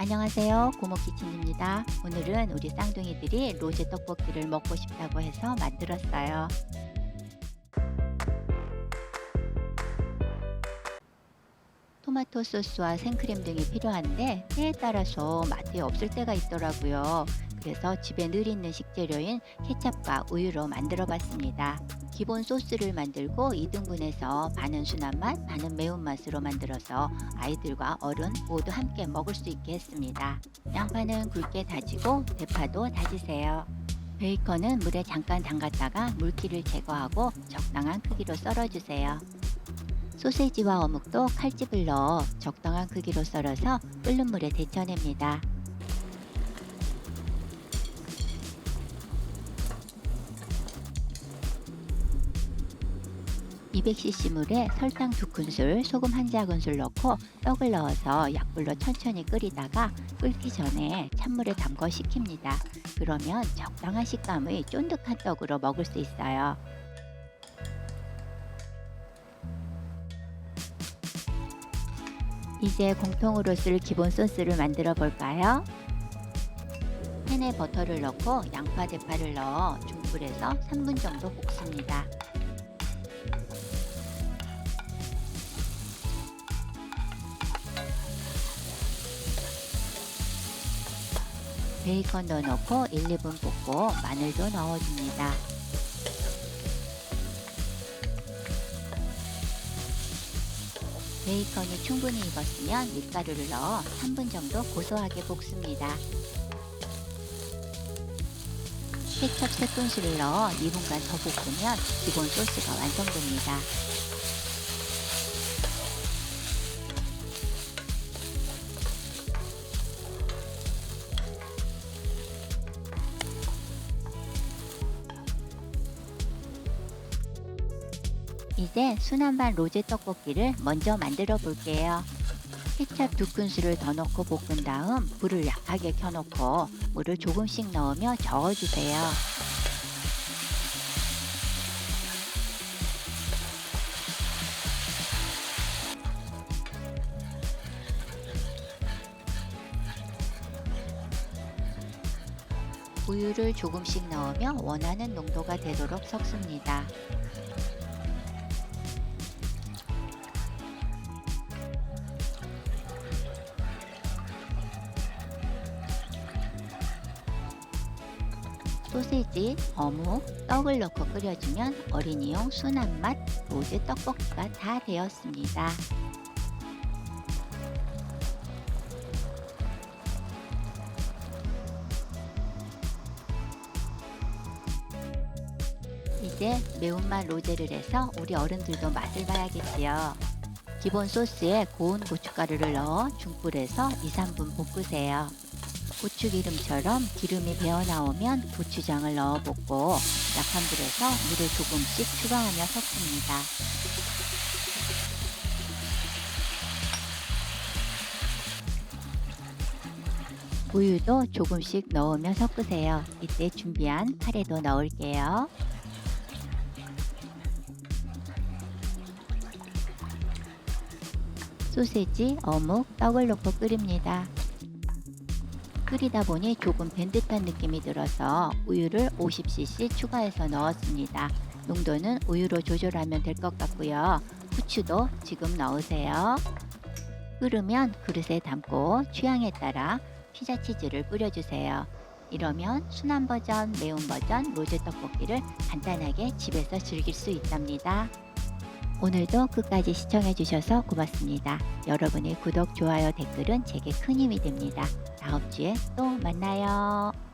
안녕하세요. 고모키친입니다. 오늘은 우리 쌍둥이들이 로제 떡볶이를 먹고 싶다고 해서 만들었어요. 토마토 소스와 생크림 등이 필요한데 때에 따라서 마트에 없을 때가 있더라고요. 그래서 집에 늘 있는 식재료인 케찹과 우유로 만들어 봤습니다. 기본 소스를 만들고 2등분해서 반은 순한 맛, 반은 매운맛으로 만들어서 아이들과 어른 모두 함께 먹을 수 있게 했습니다. 양파는 굵게 다지고 대파도 다지세요. 베이컨은 물에 잠깐 담갔다가 물기를 제거하고 적당한 크기로 썰어주세요. 소세지와 어묵도 칼집을 넣어 적당한 크기로 썰어서 끓는 물에 데쳐냅니다. (200cc) 물에 설탕 두 큰술, 소금 한 작은술 넣고 떡을 넣어서 약불로 천천히 끓이다가 끓기 전에 찬물에 담궈 식힙니다. 그러면 적당한 식감의 쫀득한 떡으로 먹을 수 있어요. 이제 공통으로 쓸 기본 소스를 만들어 볼까요? 팬에 버터를 넣고 양파, 대파를 넣어 중불에서 3분 정도 볶습니다. 베이컨도 넣고 1, 2분 볶고 마늘도 넣어줍니다. 베이컨이 충분히 익었으면 밀가루를 넣어 3분 정도 고소하게 볶습니다. 케첩 3큰술을 넣어 2분간 더 볶으면 기본 소스가 완성됩니다. 이제 순한반 로제 떡볶이를 먼저 만들어 볼게요. 케찹 두 큰술을 더 넣고 볶은 다음 불을 약하게 켜놓고 물을 조금씩 넣으며 저어주세요. 우유를 조금씩 넣으며 원하는 농도가 되도록 섞습니다. 소세지, 어묵, 떡을 넣고 끓여주면 어린이용 순한 맛 로제 떡볶이가 다 되었습니다. 이제 매운맛 로제를 해서 우리 어른들도 맛을 봐야겠지요. 기본 소스에 고운 고춧가루를 넣어 중불에서 2, 3분 볶으세요. 고추기름처럼 기름이 배어 나오면 고추장을 넣어 볶고 약한 불에서 물을 조금씩 추가하며 섞습니다. 우유도 조금씩 넣으며 섞으세요. 이때 준비한 카레도 넣을게요. 소세지, 어묵, 떡을 넣고 끓입니다. 끓이다 보니 조금 밴 듯한 느낌이 들어서 우유를 50cc 추가해서 넣었습니다. 농도는 우유로 조절하면 될 것 같고요. 후추도 지금 넣으세요. 끓으면 그릇에 담고 취향에 따라 피자 치즈를 뿌려주세요. 이러면 순한 버전, 매운 버전 로제 떡볶이를 간단하게 집에서 즐길 수 있답니다. 오늘도 끝까지 시청해주셔서 고맙습니다. 여러분의 구독, 좋아요, 댓글은 제게 큰 힘이 됩니다. 다음 주에 또 만나요.